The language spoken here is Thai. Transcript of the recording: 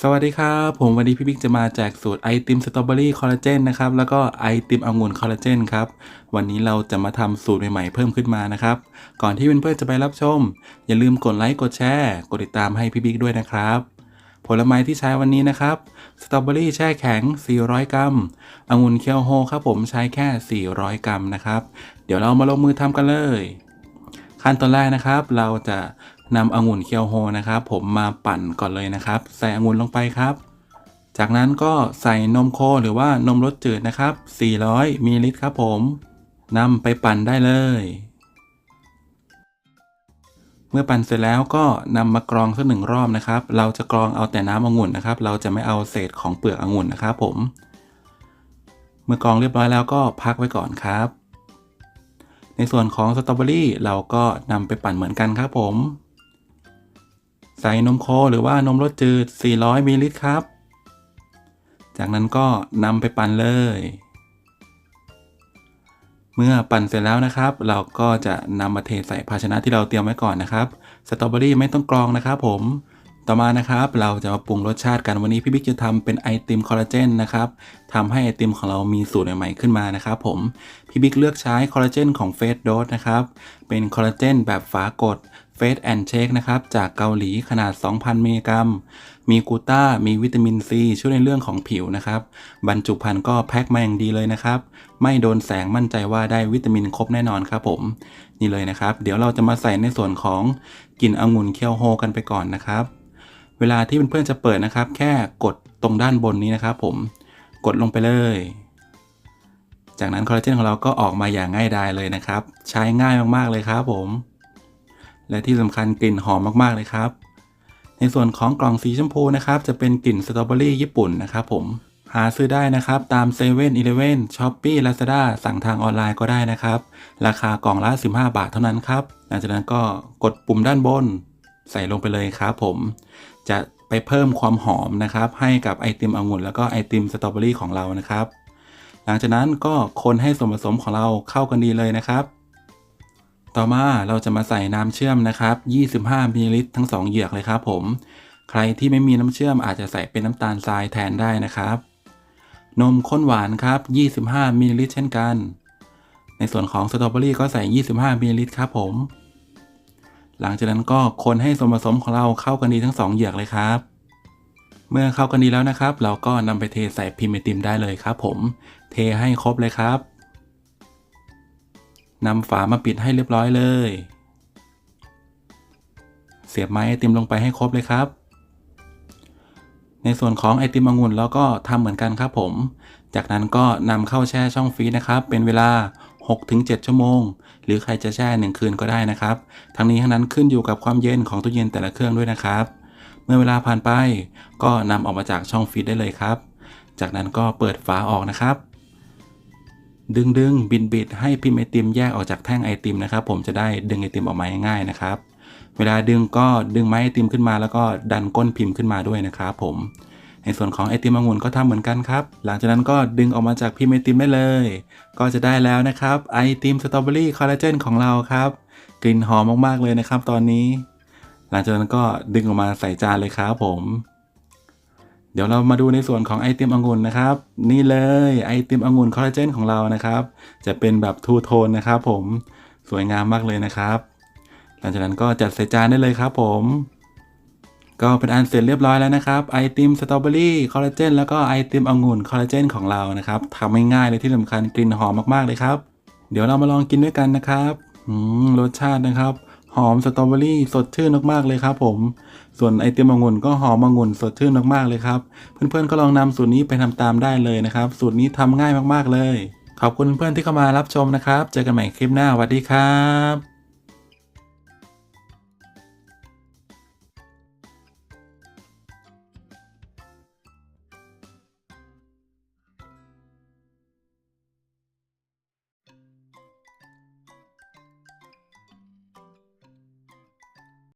สวัสดีครับ ผมวันนี้พี่บิ๊กจะมาแจกสูตรไอติมสตรอเบอรี่คอลลาเจนนะครับ แล้วก็ไอติมองุ่นคอลลาเจนครับ วันนี้เราจะมาทำสูตรใหม่ๆเพิ่มขึ้นมานะครับ ก่อนที่เพื่อนๆจะไปรับชม อย่าลืมกดไลค์กดแชร์กดติดตามให้พี่บิ๊กด้วยนะครับ ผลไม้ที่ใช้วันนี้นะครับสตรอเบอรี่แช่แข็ง 400 กรัมองุ่นเคียวโฮครับผมใช้แค่ 400 กรัมนะครับ เดี๋ยวเรามาลงมือทำกันเลย ขั้นตอนแรกนะครับ เราจะนำองุ่นเคียวโฮนะครับ ผมมาปั่นก่อนเลยนะครับ ใส่องุ่นลงไปครับ จากนั้นก็ใส่นมโคหรือว่านมรสจืดนะครับ 400มิลลิลิตรครับผมนำไปปั่นได้เลย เมื่อปั่นเสร็จแล้วก็นำมากรองสักหนึ่งรอบนะครับ เราจะกรองเอาแต่น้ำองุ่นนะครับ เราจะไม่เอาเศษของเปลือกองุ่นนะครับผม เมื่อกรองเรียบร้อยแล้วก็พักไว้ก่อนครับ ในส่วนของสตรอเบอรี่เราก็นำไปปั่นเหมือนกันครับผม ใส่นมโคหรือว่านมรสจืด 400มิลลิลิตรครับ จากนั้นก็นำไปปั่นเลย เมื่อปั่นเสร็จแล้วนะครับ เราก็จะนำมาเทใส่ภาชนะที่เราเตรียมไว้ก่อนนะครับ สตรอเบอรี่ไม่ต้องกรองนะครับผม ต่อมานะครับเราจะมาปรุงรสชาติกันวันนี้พี่บิ๊กจะทำเป็นไอติมคอลลาเจนนะครับทำให้ไอติมของเรามีสูตรใหม่ๆขึ้นมานะครับผมพี่บิ๊กเลือกใช้คอลลาเจนของเฟสโดสนะครับเป็นคอลลาเจนแบบฝากดเฟสแอนเชคนะครับจากเกาหลีขนาด 2,000 มิลลิกรัม มีกูต้า มีวิตามินซีช่วยในเรื่องของผิวนะครับ บรรจุภัณฑ์ก็แพ็คมาอย่างดีเลยนะครับ ไม่โดนแสงมั่นใจว่าได้วิตามินครบแน่นอนครับผม นี่เลยนะครับ เดี๋ยวเราจะมาใส่ในส่วนของกลิ่นองุ่นเคียวโฮกันไปก่อนนะครับ เวลาที่เพื่อนๆจะเปิดนะครับ แค่กดตรงด้านบนนี้นะครับ ผมกดลงไปเลย จากนั้นคอลลาเจนของเราก็ออกมาอย่างง่ายดายเลยนะครับ ใช้ง่ายมากๆเลยครับผม และที่สำคัญกลิ่นหอมมากๆเลยครับ ในส่วนของกล่องสีชมพูนะครับ จะเป็นกลิ่นสตรอเบอรี่ญี่ปุ่นนะครับผมหาซื้อได้นะครับ ตาม7 e เ e ่ e อ Shopee Lazada สั่งทางออนไลน์ก็ได้นะครับ ราคากล่องละ 15 บาทเท่านั้นครับ หลังจากนั้นก็กดปุ่มด้านบน ใส่ลงไปเลยครับผม จะไปเพิ่มความหอมนะครับ ให้กับไอติมองุ่นแล้วก็ไอติมสตรอเบอรี่ของเรานะครับ หลังจากนั้นก็คนให้ส่วนผสมของเราเข้ากันดีเลยนะครับ ต่อมาเราจะมาใส่น้ำเชื่อมนะครับ 25มิลลิลิตรทั้ง 2 เหยือกเลยครับผม ใครที่ไม่มีน้ำเชื่อมอาจจะใส่เป็นน้ำตาลทรายแทนได้นะครับ นมข้นหวานครับ 25มิลลิลิตรเช่นกัน ในส่วนของสตรอเบอรี่ก็ใส่ 25มิลลิลิตรครับผม หลังจากนั้นก็คนให้ส่วนผสมของเราเข้ากันดีทั้ง 2 เหยือกเลยครับ เมื่อเข้ากันดีแล้วนะครับ เราก็นำไปเทใส่พิมพ์ไอติมได้เลยครับ ผม เทให้ครบเลยครับนำฝามาปิดให้เรียบร้อยเลย เสียบไม้ไอติมลงไปให้ครบเลยครับในส่วนของไอติมองุ่นเราก็ทำเหมือนกันครับผม จากนั้นก็นำเข้าแช่ช่องฟรีซนะครับ เป็นเวลา 6-7 ชั่วโมง หรือใครจะแช่1คืนก็ได้นะครับ ทั้งนี้ทั้งนั้นขึ้นอยู่กับความเย็นของตู้เย็นแต่ละเครื่องด้วยนะครับ เมื่อเวลาผ่านไป ก็นำออกมาจากช่องฟรีซได้เลยครับ จากนั้นก็เปิดฝาออกนะครับ ดึงดึงบินบิดให้พิมพ์ไอติมแยกออกจากแท่งไอติมนะครับ ผมจะได้ดึงไอติมออกมาง่ายๆนะครับ เวลาดึงก็ดึงไม้ไอติมขึ้นมา แล้วก็ดันก้นพิมพ์ขึ้นมาด้วยนะครับผม ในส่วนของไอติมองุ่นก็ทำเหมือนกันครับ หลังจากนั้นก็ดึงออกมาจากพิมพ์ไอติมได้เลย ก็จะได้แล้วนะครับไอติมสตรอเบอรี่คอลลาเจนของเราครับ กลิ่นหอมมากๆเลยนะครับ ตอนนี้ หลังจากนั้นก็ดึงออกมาใส่จานเลยครับผม เดี๋ยวเรามาดูในส่วนของไอติมองุ่นนะครับ นี่เลยไอติมองุ่นคอลลาเจนของเรานะครับ จะเป็นแบบทูโทนนะครับผมสวยงามมากเลยนะครับ หลังจากนั้นก็จัดใส่จานได้เลยครับผม ก็เป็นอันเสร็จเรียบร้อยแล้วนะครับไอติมสตรอเบอรี่คอลลาเจนแล้วก็ไอติมองุ่นคอลลาเจนของเรานะครับทำง่ายๆเลยที่สำคัญกลิ่นหอมมากๆเลยครับ เดี๋ยวเรามาลองกินด้วยกันนะครับรสชาตินะครับ หอมสตรอเบอรี่สดชื่นมากๆเลยครับผม ส่วนไอติมองุ่นก็หอมองุ่นสดชื่นมากๆเลยครับ เพื่อนๆก็ลองนำสูตรนี้ไปทำตามได้เลยนะครับ สูตรนี้ทำง่ายมากๆเลย ขอบคุณเพื่อนๆที่เข้ามารับชมนะครับ เจอกันใหม่คลิปหน้าสวัสดีครับ